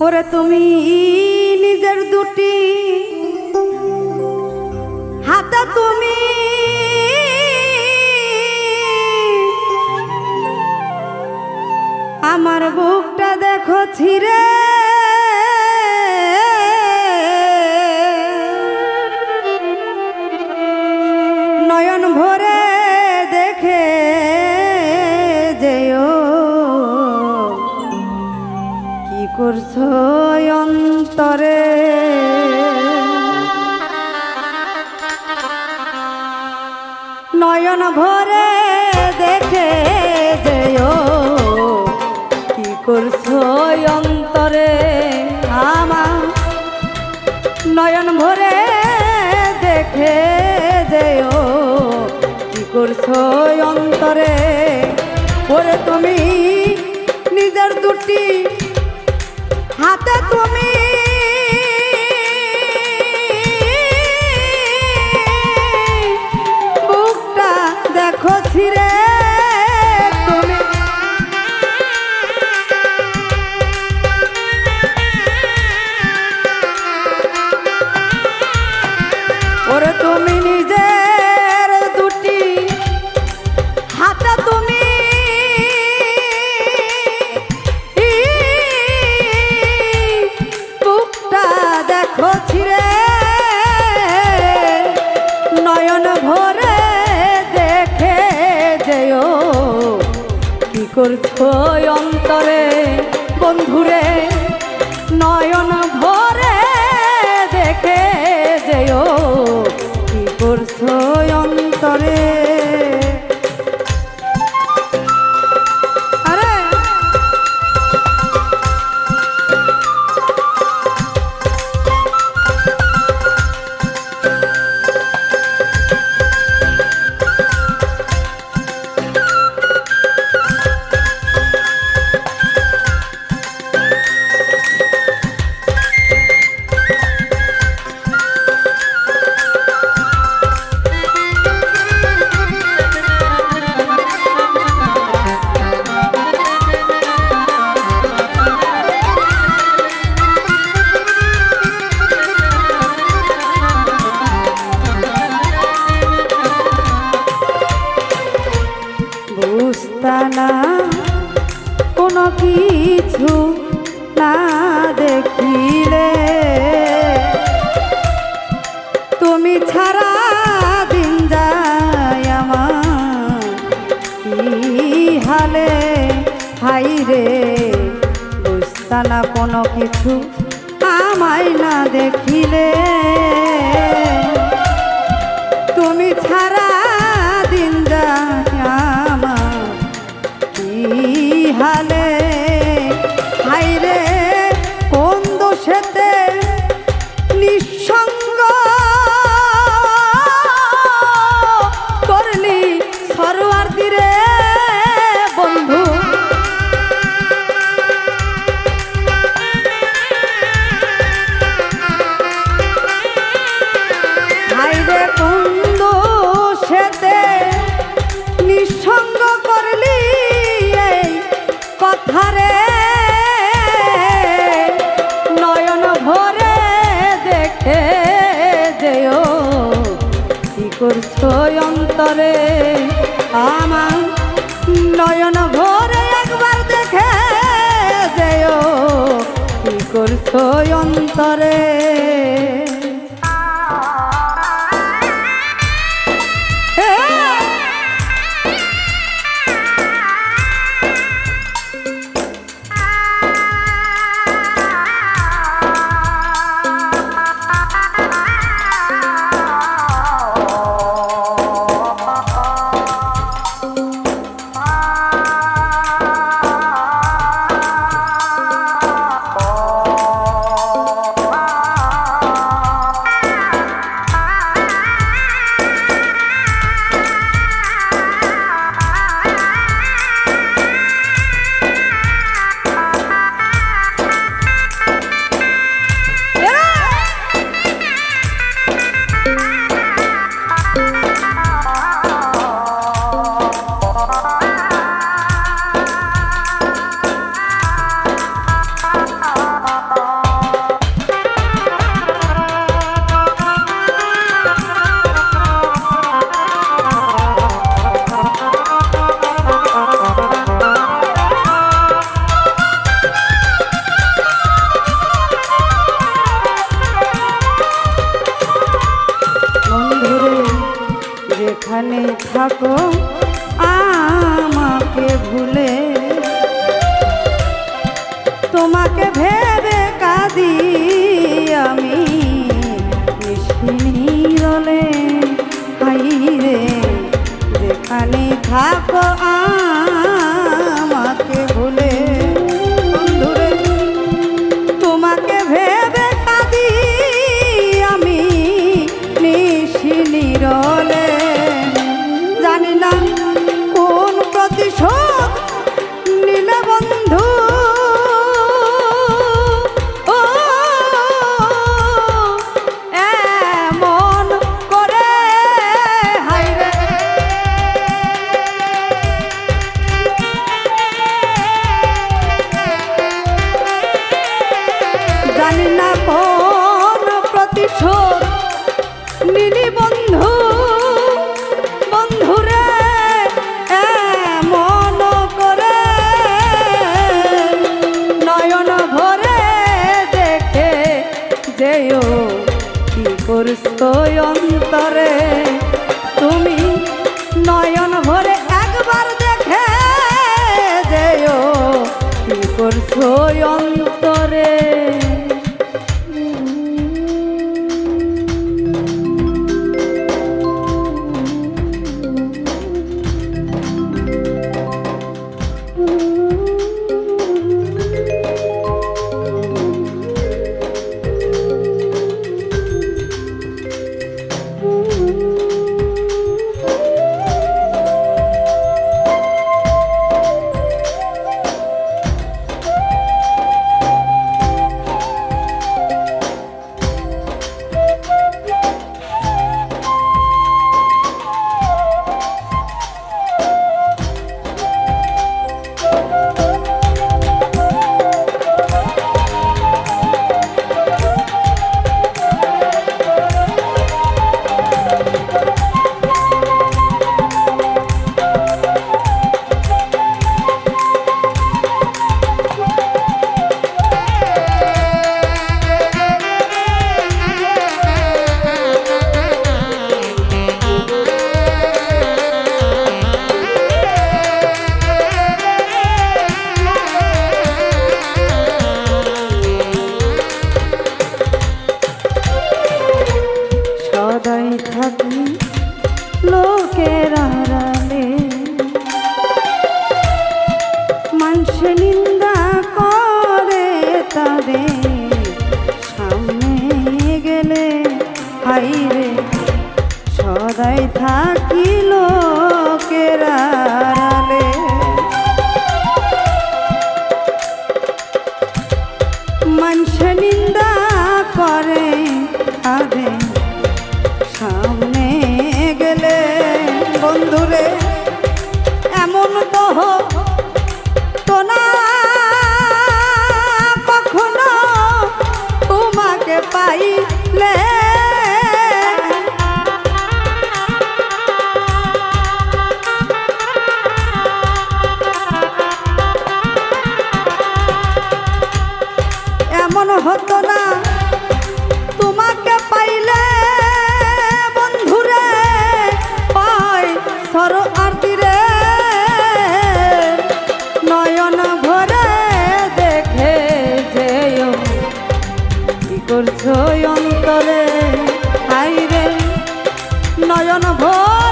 ওরে তুমি নিজের দুটি হাতা তুমি আমার বুকটা দেখো ছিরে করছ নয়ন ভরে দেখে যেও, কি করছ আমার? নয়ন ভরে দেখে যেও, কি করছ অন্তরে? ওরে তুমি নিজের দুটি বুকটা দেখো ছিরে করছ অন্তরে? বন্ধুরে নয়ন হাই রে বুঝতানা কোনো কিছু আমায় না দেখিলে। তুমি ছাড়া দিন যায় আমার, কি হালে অন্তরে আমার নয়ন ভরে একবার দেখে যেও কি করছ অন্তরে? তোমাকে ভেবে কাঁদি আমি। নিরলে হাই রে যেখানে থাকো আ সুস্থ অন্তরে তুমি নয়ন ভরে একবার দেখে যেও কি করছ জ্বলছ অন্তরে আইরে নয়ন ভোর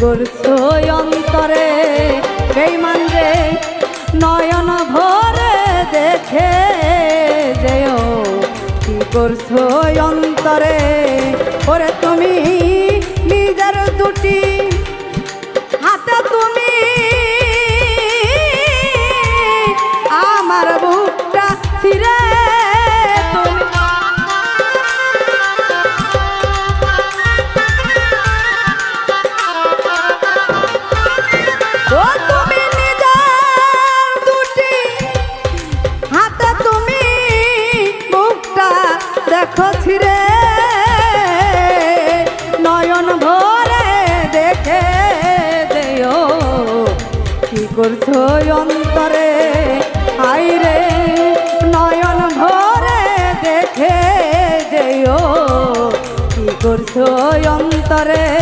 করছ অন্তরে বেইমান রে, নয়ন ভরে দেখে যেও। কি করছ অন্তরে? ওরে তুমি নিজের দুটি দিছো অন্তরে আইরে নয়ন ভরে দেখে যেও কি করছ অন্তরে?